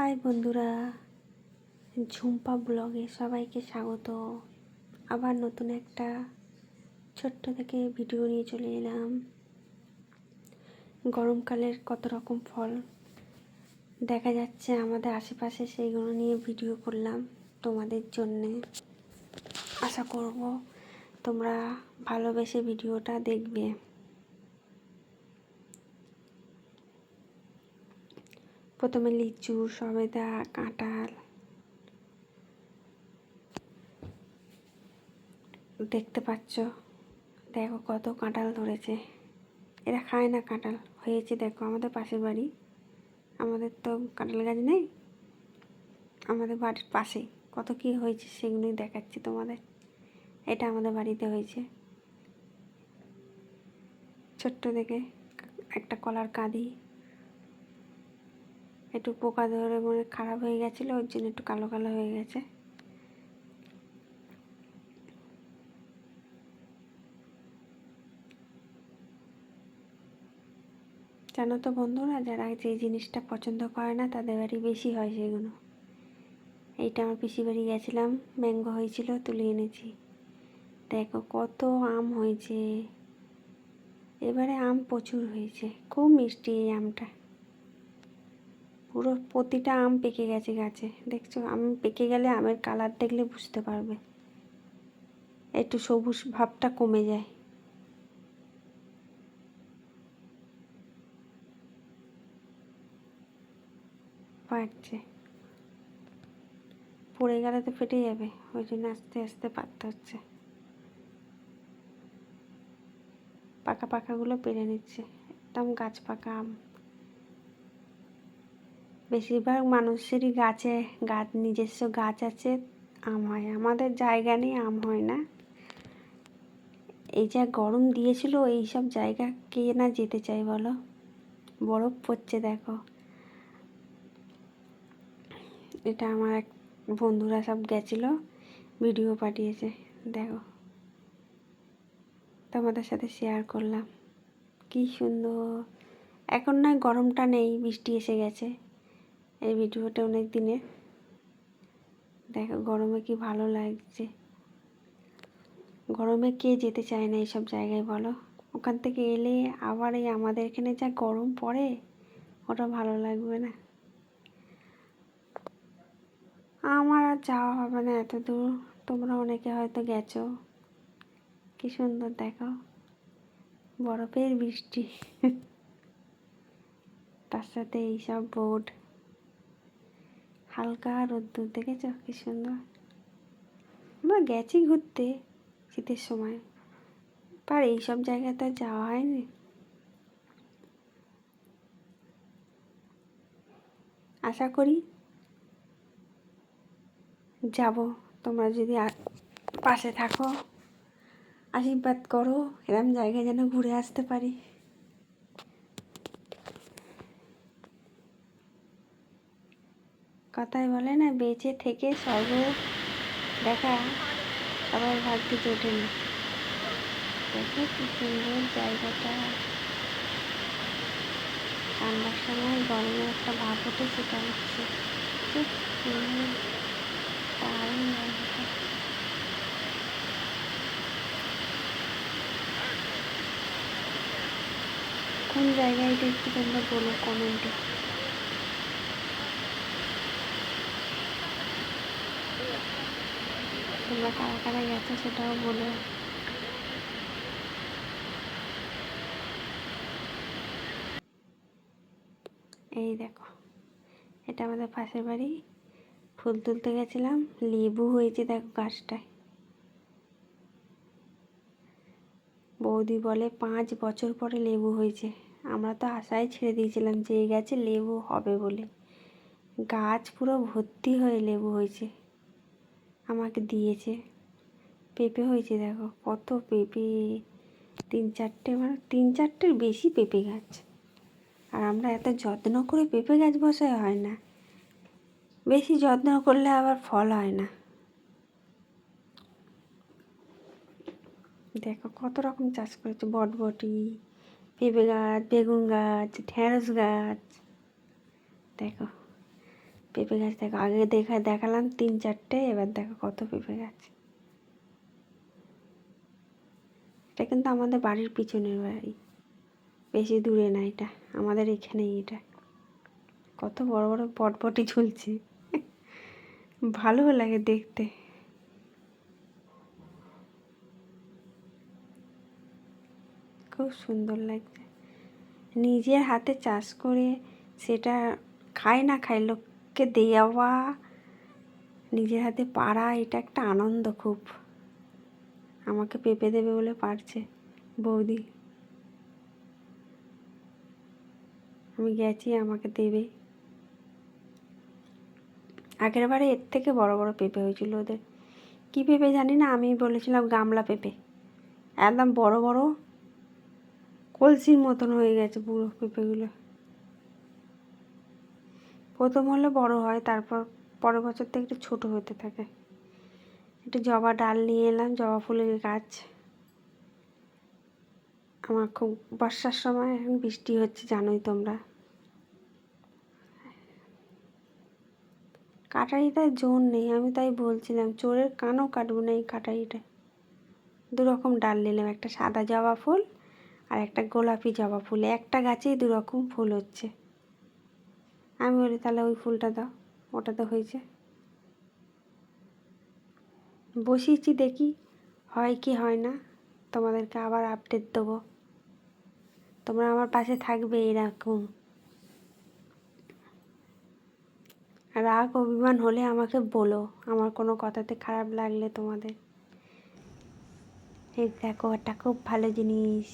High বন্ধুরা, ঝুম্পা ব্লগে সবাইকে স্বাগত। আবার নতুন একটা ছোট্ট থেকে ভিডিও নিয়ে চলে এলাম। গরমকালের কত রকম ফল দেখা যাচ্ছে আমাদের আশেপাশে, সেইগুলো নিয়ে ভিডিও করলাম তোমাদের জন্যে। আশা করব তোমরা ভালোবেসে ভিডিওটা দেখবে। প্রথমে লিচু, সবেদা, কাঁঠাল। দেখতে পাচ্ছ? দেখো কত কাঁঠাল ধরেছে। এরা খায় না কাঁঠাল, হয়েছে দেখো আমাদের পাশের বাড়ি। আমাদের তো কাঁঠাল গাছ নেই, আমাদের বাড়ির পাশেই কত কী হয়েছে সেগুলোই দেখাচ্ছি তোমাদের। এটা আমাদের বাড়িতে হয়েছে। ছোট্ট দেখে একটা কলার কাঁদি। একটু পোকা ধরে মনে খারাপ হয়ে গেছিল, ওর জন্য একটু কালো কালো হয়ে গেছে। জানো তো বন্ধুরা, যারা যে জিনিসটা পছন্দ করে না, তাদের বাড়ি বেশি হয় সেগুলো। এইটা আমার পিসি বাড়ি গেছিলাম, ম্যাঙ্গো হয়েছিল, তুলে এনেছি। দেখো কত আম হয়েছে। এবারে আম প্রচুর হয়েছে, খুব মিষ্টি এই আমটা। পুরো প্রতিটা আম পেকে গেছে গাছে। দেখছ, আম পেকে গেলে আমের কালার দেখলে বুঝতে পারবে। একটু সবুজ ভাবটা কমে যায়। পাচ্ছে পড়ে গেলে তো ফেটে যাবে, ওই জন্য আস্তে আস্তে পাততে হচ্ছে। পাকা পাকাগুলো পেরে নিচ্ছে। একদম গাছ পাকা আম। বেশিরভাগ মানুষেরই গাছে গাছ নিজস্ব গাছ আছে, আম হয়। আমাদের জায়গা নেই, আম হয় না। এই যা গরম দিয়েছিল এই সব জায়গা কে না যেতে চাই বলো? বরফ পড়ছে, দেখো। এটা আমার এক বন্ধুরা সব গেছিল, ভিডিও পাঠিয়েছে, দেখো। তোমাদের সাথে শেয়ার করলাম। কি সুন্দর। এখন না গরমটা নেই, বৃষ্টি এসে গেছে। এই ভিডিওটা অনেক দিনে। দেখো, গরমে কি ভালো লাগছে? গরমে কে যেতে চায় না এইসব জায়গায় বলো? ওখান থেকে এলে আবার এই আমাদের এখানে যা গরম পড়ে, ওটা ভালো লাগবে না। আমার আর যাওয়া হবে না এত দূর। তোমরা অনেকে হয়তো গেছো। কি সুন্দর, দেখো। বরফের বৃষ্টি। তার সাথে এইসব বোর্ড হালকা রোদ্দুর, দেখেছ কি সুন্দর? আমরা গেছি ঘুরতে শীতের সময়। আর এইসব জায়গায় তো যাওয়া হয়নি। আশা করি যাব। তোমরা যদি পাশে থাকো, আশীর্বাদ করো, এরম জায়গায় যেন ঘুরে আসতে পারি। কথায় বলে না, বেঁচে থেকে সর্ব দেখা। আবার ভাগ্যে জোটে না। দেখো কি সুন্দর জায়গাটা। ঠান্ডার সময় গরমে একটা ভাব ওঠে, সেটা হচ্ছে খুব সুন্দর দারুণ জায়গাটা। কোন জায়গায় এটা একটু তোমরা বলো কমেন্টে তোমরা কারা কারা গেছো সেটাও বলো। এই দেখো, এটা আমাদের পাশের বাড়ি। ফুল তুলতে গেছিলাম, লেবু হয়েছে দেখো গাছটায়। বৌদি বলে পাঁচ বছর পরে লেবু হয়েছে। আমরা তো আশায় ছেড়ে দিয়েছিলাম যে এই গাছে লেবু হবে বলে। গাছ পুরো ভর্তি হয়ে লেবু হয়েছে। আমাকে দিয়েছে। পেঁপে হয়েছে দেখো, কত পেঁপে। তিন চারটে মানে তিন চারটের বেশি পেঁপে গাছ। আর আমরা এত যত্ন করে পেঁপে গাছ বসাই হয় না। বেশি যত্ন করলে আবার ফল হয় না। দেখো কত রকম চাষ করেছে, বটবটি, পেঁপে গাছ, বেগুন গাছ, ঢেঁড়স গাছ। দেখো। পেঁপে গাছ দেখো। আগে দেখা, দেখালাম তিন চারটে, এবার দেখো কত পেঁপে গাছ। এটা কিন্তু আমাদের বাড়ির পিছনের বাড়ি। বেশি দূরে না এটা, আমাদের এখানেই এটা। কত বড় বড় পটপটি ঝুলছে। ভালো লাগে দেখতে। খুব সুন্দর লাগছে। নিজের হাতে চাষ করে সেটা খায় না খায় লোককে দেওয়া, নিজের হাতে পাড়া, এটা একটা আনন্দ খুব। আমাকে পেঁপে দেবে বলে পারছে বৌদি। আমি গেছি, আমাকে দেবে। আগের বারে এর থেকে বড় বড় পেঁপে হয়েছিল ওদের। কী পেঁপে জানি না, আমি বলেছিলাম গামলা পেঁপে। একদম বড় বড়, কলসির মতন হয়ে গেছে পুরো পেঁপেগুলো। প্রথম হলে বড় হয়, তারপর পরের বছর থেকে একটু ছোটো হতে থাকে। একটু জবা ডাল নিয়ে এলাম, জবা ফুলের গাছ। আমার খুব বর্ষার সময় এখন বৃষ্টি হচ্ছে, জানোই তোমরা। কাটারিটায় জোর নেই, আমি তাই বলছিলাম, চোরের কানও কাটবো না এই কাটারিটা দু রকম ডাল নিলাম, একটা সাদা জবা ফুল আর একটা গোলাপি জবা ফুল। একটা গাছেই দু রকম ফুল হচ্ছে। আমি বলি, তাহলে ওই ফুলটা দাও ওটা তো হয়েছে। বসিয়েছি দেখি, হয় কি হয় না, তোমাদেরকে আবার আপডেট দেবো। তোমরা আমার পাশে থাকবে এরকম। রাগ, অভিমান হলে আমাকে বলো, আমার কোনো কথাতে খারাপ লাগলে তোমাদের। এই দেখো এটা খুব ভালো জিনিস।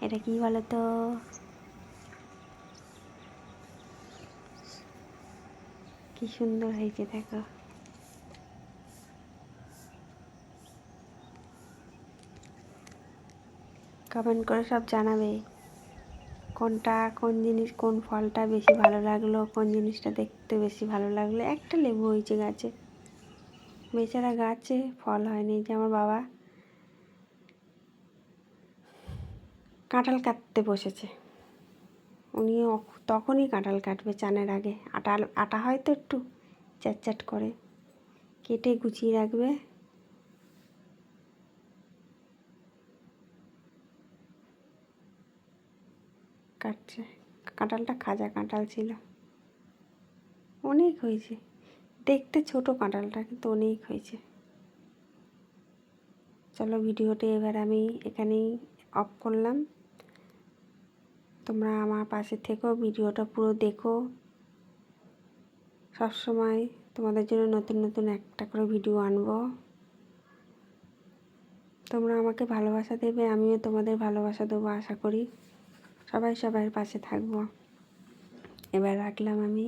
এটা কি বলো তো কি সুন্দর হয়েছে, দেখো। কমেন্ট করে সব জানাবে কোনটা, কোন জিনিস, কোন ফলটা বেশি ভালো লাগল, কোন জিনিসটা দেখতে বেশি ভালো লাগল। একটা লেবু হয়েছে গাছে। বেচারা গাছে ফল হয়নি যে আমার বাবা কাঁঠাল কাটতে বসেছে। উনি তখনই কাঁঠাল কাটবে চানের আগে। আটা আটা হয়তো একটু, চ্যাট করে। কেটে গুছিয়ে রাখবে। কাটছে। কাঁঠালটা খাজা কাঁঠাল ছিল। অনেক হয়েছে। দেখতে ছোট কাঁঠালটা, কিন্তু অনেক হয়েছে। চলো, ভিডিওটি এবার আমি এখানেই অফ করলাম। তোমরা আমার পাশে থেকো, ভিডিওটা পুরো দেখো। সব সময় তোমাদের জন্য নতুন নতুন একটা করে ভিডিও আনব। তোমরা আমাকে ভালোবাসা দেবে, আমিও তোমাদের ভালোবাসা দেবো, আশা করি। সবাই সবার পাশে থাকব। এবার রাখলাম আমি।